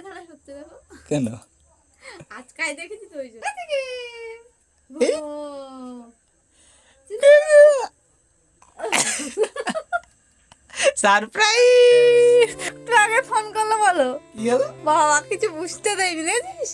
ধারে ধারে হচ্ছে দেখো কেন আজকাই দেখেছি তো ওই জন্য সারপ্রাইজ! আগে ফোন করল বলো। কি হলো? বাবা কিছু বুঝতে দেয়নি দেখছিস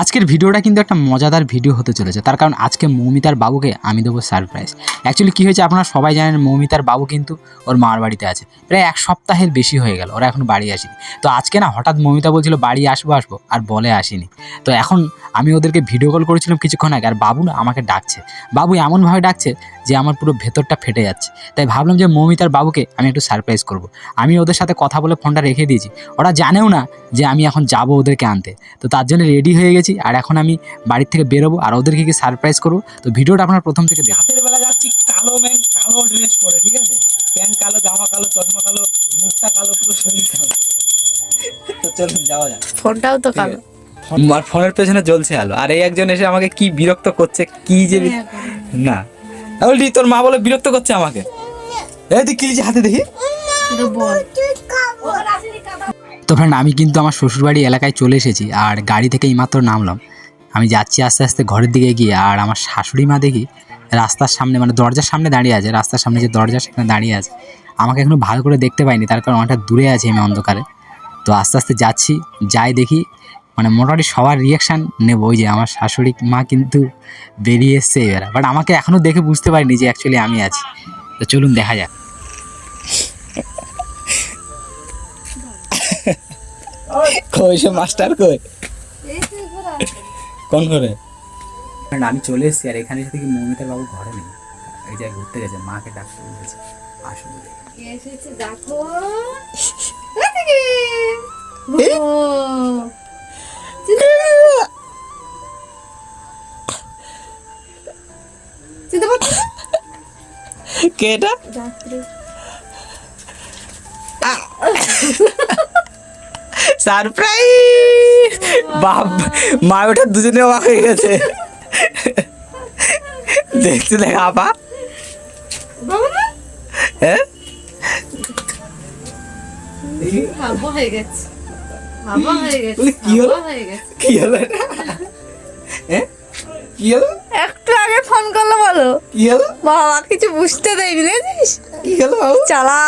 আজকের ভিডিওটা কিন্তু একটা মজাদার ভিডিও হতে চলেছে। তার কারণ আজকে মৌমিতার বাবুকে আমি দেবো সারপ্রাইজ অ্যাকচুয়ালি কী হয়েছে আপনারা সবাই জানেন মৌমিতার বাবু কিন্তু ওর মার বাড়িতে আছে। প্রায় এক সপ্তাহের বেশি হয়ে গেল, ওরা এখন বাড়ি আসেনি। তো আজকে না হঠাৎ মৌমিতা বলছিল, বাড়ি আসব আসব। আর বলে আসেনি। তো এখন আমি ওদেরকে ভিডিও কল করেছিলাম কিছুক্ষণ আগে, আর বাবু না আমাকে ডাকছে। বাবু এমনভাবে ডাকছে যে আমার পুরো ভেতরটা ফেটে যাচ্ছে। তাই ভাবলাম যে মৌমিতার বাবুকে আমি একটু সারপ্রাইজ করব। আমি ওদের সাথে কথা বলে ফোনটা রেখে দিয়েছি। ওরা জানেও না যে আমি এখন যাব ওদেরকে আনতে। তো তার জন্য রেডি হয়ে গেছি। আর এখন আমি বাড়ির থেকে বেরোবো আর ওদেরকে কি সারপ্রাইজ করব। তো ভিডিওটা আপনার প্রথম থেকে দেখুন। রাতের বেলা যাচ্ছি কালো ম্যান কালো ড্রেস পরে ঠিক আছে? প্যান্ট কালো জামা কালো চশমা কালো মুখটা কালো পুরো শরীর কালো। তো চলুন যাওয়া যাক। ফোনটাও তো কালো। আর ফোনের পেছনে জ্বলছে আলো। আর এই একজন এসে আমাকে কি বিরক্ত করছে কি যে বি- না। বলছি তোর মা বলে বিরক্ত করছে আমাকে। এই তুই কি হাতে দেখি? বল। তো ফ্রেন্ড আমি কিন্তু আমার শ্বশুরবাড়ি এলাকায় চলে এসেছি আর গাড়ি থেকে এইমাত্র নামলাম। আমি যাচ্ছি আস্তে আস্তে ঘরের দিকে গিয়ে আর আমার শাশুড়ি মা দেখি রাস্তার সামনে মানে দরজার সামনে দাঁড়িয়ে আছে, রাস্তার সামনে যে দরজা সেখানে দাঁড়িয়ে আছে। আমাকে এখনও ভালো করে দেখতে পাইনি, তার কারণ অনেকটা দূরে আছে আমি অন্ধকারে। তো আস্তে আস্তে যাচ্ছি, যাই দেখি মানে মোটামুটি সবার রিয়াকশান নেব। ওই যে আমার শাশুড়ি মা কিন্তু বেরিয়ে এসছে এবার। বাট আমাকে এখনও দেখে বুঝতে পারিনি যে অ্যাকচুয়ালি আমি আছি। তো চলুন দেখা যাক। কই সে মাস্টার কই? কোন করে ফ্রেন্ড আমি চলে এসেছি আর এখানে এসে দেখি মৌমিতার বাবু ঘরে নেই। এই জায়গায় ঘুরতে গেছে মাকে ডাকতে বলেছে আসুন এসেছে দেখো? কে রাত্রে। সারপ্রাইজ বাপ মা ওটা দুজনে অবাক হয়ে গেছে। দেখছি দেখ। আপা বাবা হ্যাঁ কি হলো? কি হলো হ্যাঁ? কি হলো? একটু আগে ফোন করলে বলো। কি হলো? বাবা কিছু বুঝতে দেয়নি কি হলো বাবু? চালা।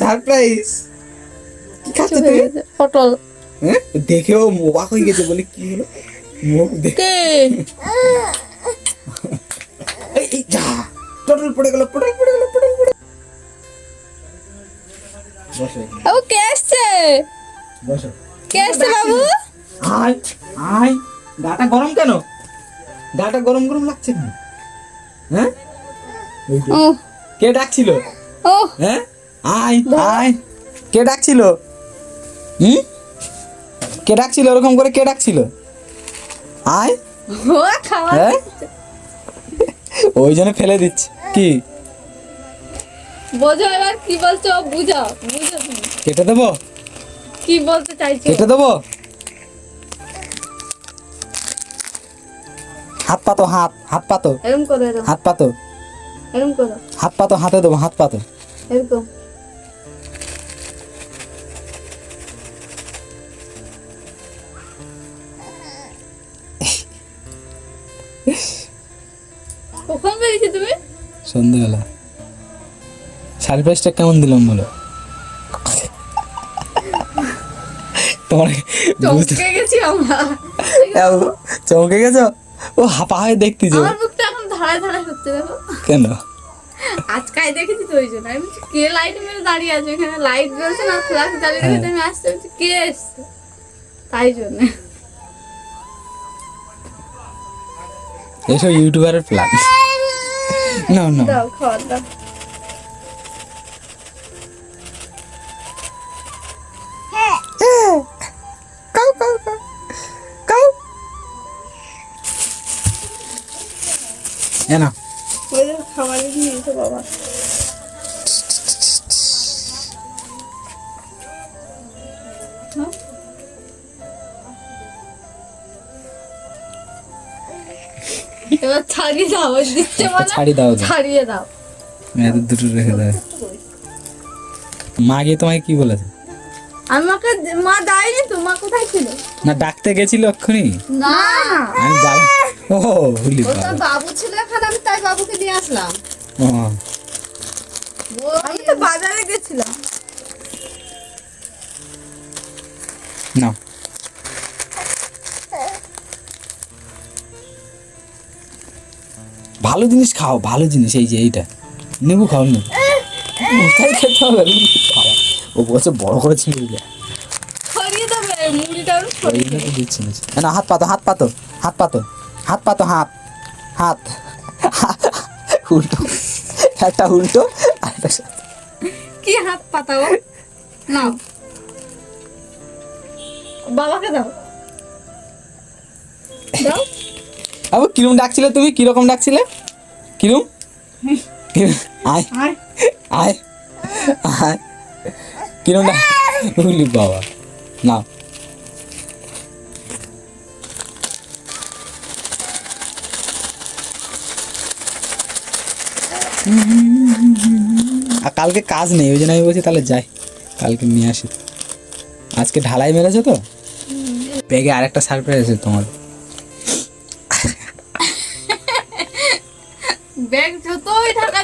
সারপ্রাইজ কি খাচ্ছ গেছে পটল। হ্যাঁ? দেখেও অবাক হয়ে গেছে বলে কি হলো? মুখ দেখে। এই, যা। পটল পড়ে গেল পটল পড়ে গেল পটল পড়ে ও কে আসছে? কে আসছে বাবু? আয় আয়। গাটা গরম কেন? গাটা গরম গরম লাগছে কেন? হ্যাঁ? ও। কে ডাকছিল? ও। হ্যাঁ? আয় আয়। কে ডাকছিল? হুম? কে ডাকছিল? ওরকম করে কে ডাকছিল? আয়। হ্যাঁ? ওই জন্য ফেলে দিচ্ছি। কি? বোঝো এবার কি বলছো বুঝো কেটে দেবো? কি বলতে চাইছো? কেটে দেবো? হাত পাতো হাত হাত পাতো এরকম করো হাত পাতো এরকম করো হাত পাতো হাতে দেবো হাত পাতো এরকম। সন্ধ্যেবেলা। সারপ্রাইজটা কেমন দিলাম বলো? তোমার চমকে গেছি আমরা। চমকে গেছো? ও হাপা হয়ে আমার মুখটা এখন ধারে ধারে হচ্ছে দেখো। কেন? আজকাই দেখেছি তো ওই জন্য। আমি বলছি, কে লাইট মেরে দাঁড়িয়ে আছে? এখানে লাইট জ্বলছে না? ফ্ল্যাশ জ্বালিয়ে হ্যাঁ। রেখেছে আমি আসতে বলছি কে এসছে? তাই জন্য। এসব ইউটিউবারের প্ল্যান না না দাও খাবার দাও না ওই যে খাবার বাবা এবার ছাড়িয়ে দাও দিচ্ছে মানে ছাড়ি দাও ছাড়িয়ে দাও। এত দুটো রেখে দাও। মা গিয়ে তোমাকে কি বলেছে? আমি মাকে মা দেয়নি তো মা কোথায় ছিল? না ডাকতে গেছিল এক্ষুনি। না। আমি বাবা ও হুলি বাবা। বাবু ছিল এখানে আমি তাই বাবুকে নিয়ে আসলাম। ও। আমি তো বাজারে গেছিলাম। না ভালো জিনিস খাও ভালো জিনিস এই যে এইটা। নেবু খাও না কোথায় খেতে হবে? বাবা, ও বলছে বড় করে ছিঁড়ে না। হাত পাতো হাত পাতো হাত পাতো হাত পাতো হাত হাত। উল্টো। একটা উল্টো কি হাত পাতাও নাও। বাবাকে দাও। দাও। আবার কিরম ডাকছিলে তুমি? কীরকম ডাকছিলে? কিরম? কিরম? আয়। আয়। আয়। কিরম ডাক? বাবা। না আর কালকে কাজ নেই ওই জন্য আমি বলছি তাহলে যাই। কালকে নিয়ে আসি। আজকে ঢালাই মেরেছে তো? ব্যাগে আরেকটা সারপ্রাইজ আছে তোমার।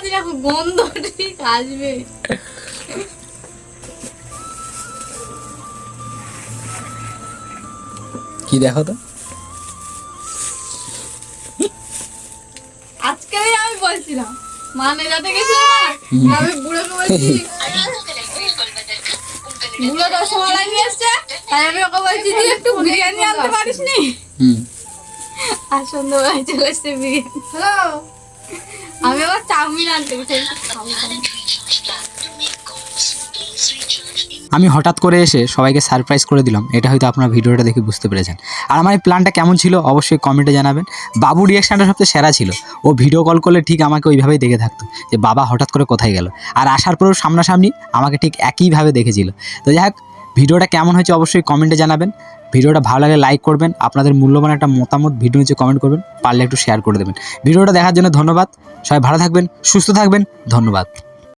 দিয়ে রাখো গন্ধ ঠিক আসবে। কি দেখো তো? আজকে আমি বলছিলাম মানে যাতে গেছিল আমি বুড়োকে বলছি বুড়ো রসমালাই নিয়ে এসছে তাই আমি ওকে বলছি তুই একটু বিরিয়ানি আনতে পারিস নি আর সন্ধ্যাবেলায় চলে এসছে বিরিয়ানি। হ্যালো আমি আবার চাউমিন আনতে? আমি হঠাৎ করে এসে সবাইকে সারপ্রাইজ করে দিলাম। এটা হয়তো আপনার ভিডিওটা দেখে বুঝতে পেরেছেন। আর আমার এই প্ল্যানটা কেমন ছিল অবশ্যই কমেন্টে জানাবেন। বাবু রিয়াকশানটা সবচেয়ে সেরা ছিল। ও ভিডিও কল করলে ঠিক আমাকে ওইভাবেই দেখে থাকতো যে, বাবা, হঠাৎ করে কোথায় গেল? আর আসার পরেও সামনাসামনি আমাকে ঠিক একইভাবে দেখেছিল। তো যাই হোক, ভিডিওটা কেমন হয়েছে অবশ্যই কমেন্টে জানাবেন। ভিডিওটা ভালো লাগে লাইক করবেন, আপনাদের মূল্যবান একটা মতামত ভিডিও নিচে কমেন্ট করবেন, পারলে একটু শেয়ার করে দেবেন। ভিডিওটা দেখার জন্য ধন্যবাদ, সবাই ভালো থাকবেন, সুস্থ থাকবেন, ধন্যবাদ।